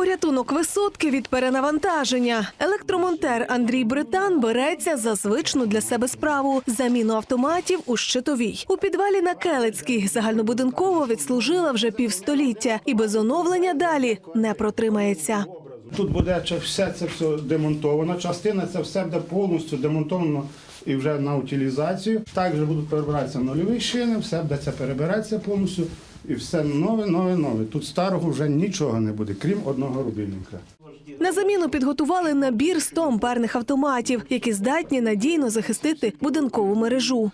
Порятунок висотки від перенавантаження. Електромонтер Андрій Британ береться за звичну для себе справу заміну автоматів у щитовій. У підвалі на Келицькій загальнобудинково відслужила вже півстоліття і без оновлення далі не протримається. Тут буде все це все демонтовано. Частина це все буде повністю демонтовано і вже на утилізацію. Також будуть перебиратися нульові шини, все буде це перебиратися повністю. І все нове, нове, нове. Тут старого вже нічого не буде, крім одного рубільника. На заміну підготували набір 100 амперних автоматів, які здатні надійно захистити будинкову мережу.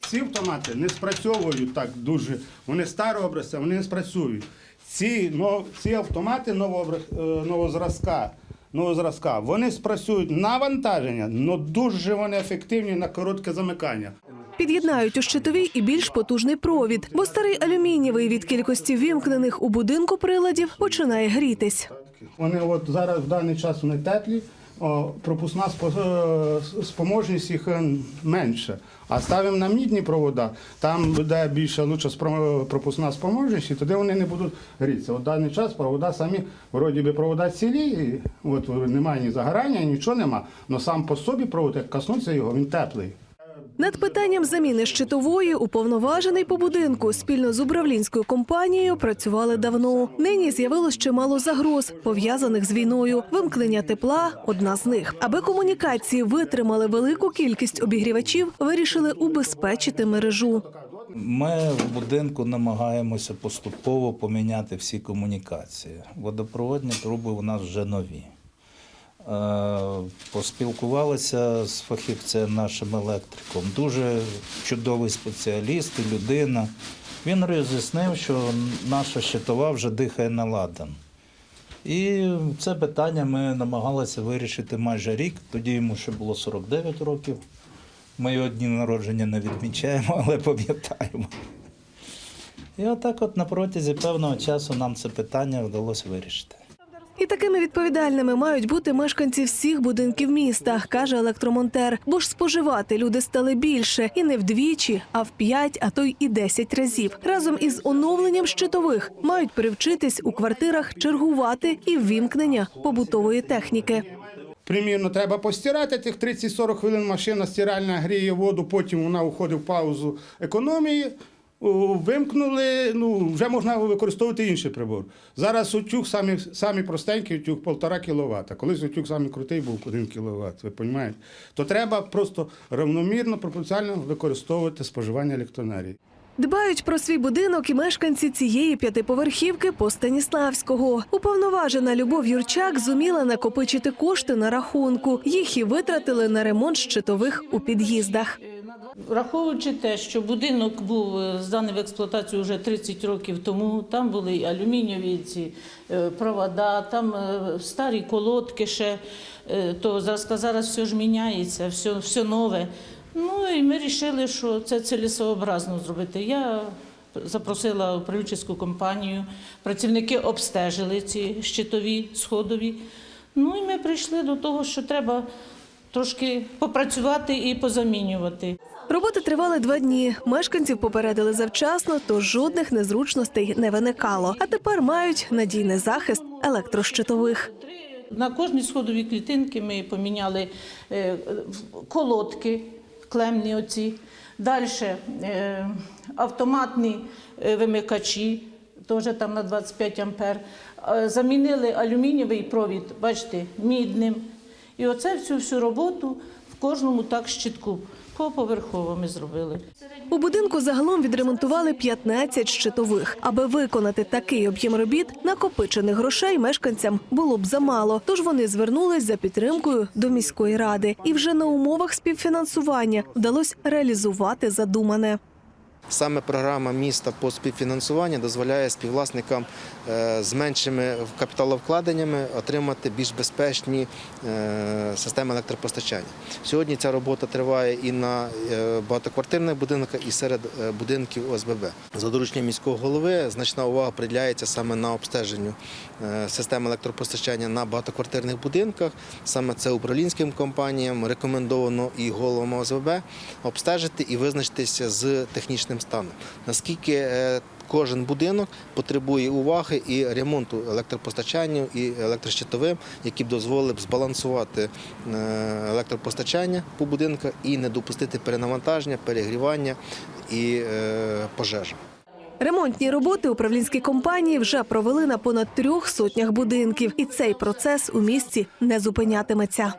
Ці автомати не спрацьовують так дуже. Вони старого образця, вони не спрацюють. Ці, но, ці автомати е, новозразка, новозразка, вони спрацюють на вантаження, але дуже вони ефективні на коротке замикання. Під'єднають у щитовій і більш потужний провід, бо старий алюмінієвий від кількості вімкнених у будинку приладів починає грітись. Вони от зараз в даний час вони теплі, пропускна спо- е, їх е, менше. А ставимо на мідні провода, там буде більше лучше пропускна спроможність, і тоді вони не будуть грітися. От даний час провода самі, вроді би провода цілі, от немає ні загорання, нічого нема. але сам по собі провод, як коснуться його, він теплий. Над питанням заміни щитової уповноважений по будинку спільно з управлінською компанією працювали давно. Нині з'явилось чимало загроз, пов'язаних з війною. Вимкнення тепла одна з них. Аби комунікації витримали велику кількість обігрівачів, вирішили убезпечити мережу. Ми в будинку намагаємося поступово поміняти всі комунікації. Водопроводні труби у нас вже нові. Е, Поспілкувалися з фахівцем нашим електриком. Дуже чудовий спеціаліст і людина. Він роз'яснив, що наша щитова вже дихає на ладан. І це питання ми намагалися вирішити майже рік. Тоді йому ще було 49 років. Ми його дні народження не відмічаємо, але пам'ятаємо. І отак, от на протязі певного часу нам це питання вдалося вирішити. І такими відповідальними мають бути мешканці всіх будинків міста, каже електромонтер. Бо ж споживати люди стали більше і не вдвічі, а в п'ять, а то й десять разів. Разом із оновленням щитових мають привчитись у квартирах чергувати і ввімкнення побутової техніки. Примірно, треба постирати тих 30-40 хвилин машина стиральна гріє воду, потім вона уходить в паузу економії. Вимкнули, ну вже можна використовувати інший прибор. Зараз утюг самі, самі простенький утюг 1,5 кВт. Колись утюг самий крутий був 1 кВт, ви розумієте? То треба просто равномірно, пропорціонально використовувати споживання електроенергії. Дбають про свій будинок і мешканці цієї п'ятиповерхівки по Станіславського. Уповноважена Любов Юрчак зуміла накопичити кошти на рахунку. Їх і витратили на ремонт щитових у під'їздах. Враховуючи те, що будинок був е, зданий в експлуатацію вже 30 років тому, там були і алюмінієві ці е, провода, там е, старі колодки ще, то зараз, зараз все ж міняється, все, все нове. Ну і ми вирішили, що це цілесообразно зробити. Я запросила управлінську компанію, працівники обстежили ці щитові, сходові. Ну і ми прийшли до того, що треба трошки попрацювати і позамінювати. Роботи тривали два дні. Мешканців попередили завчасно, тож жодних незручностей не виникало. А тепер мають надійний захист електрощитових. На кожній сходовій клітинки ми поміняли е, колодки, клемні оці. Далі е, автоматні е, вимикачі, теж там на 25 ампер. Замінили алюмінієвий провід, бачите, мідним. І оце всю всю роботу в кожному так щитку поповерхово ми зробили. У будинку загалом відремонтували 15 щитових. Аби виконати такий об'єм робіт, накопичених грошей мешканцям було б замало. Тож вони звернулись за підтримкою до міської ради. І вже на умовах співфінансування вдалося реалізувати задумане. Саме програма міста по співфінансуванню дозволяє співвласникам е, з меншими капіталовкладеннями отримати більш безпечні е, системи електропостачання. Сьогодні ця робота триває і на е, багатоквартирних будинках, і серед будинків ОСББ. За дорученням міського голови значна увага приділяється саме на обстеженню системи електропостачання на багатоквартирних будинках. Саме це управлінським компаніям рекомендовано і головам ОСББ обстежити і визначитися з технічним станом. Наскільки е, кожен будинок потребує уваги і ремонту електропостачання і електрощитовим, які б дозволили б збалансувати е, електропостачання по будинках і не допустити перенавантаження, перегрівання і е, пожеж. Ремонтні роботи управлінські компанії вже провели на понад трьох сотнях будинків, і цей процес у місті не зупинятиметься.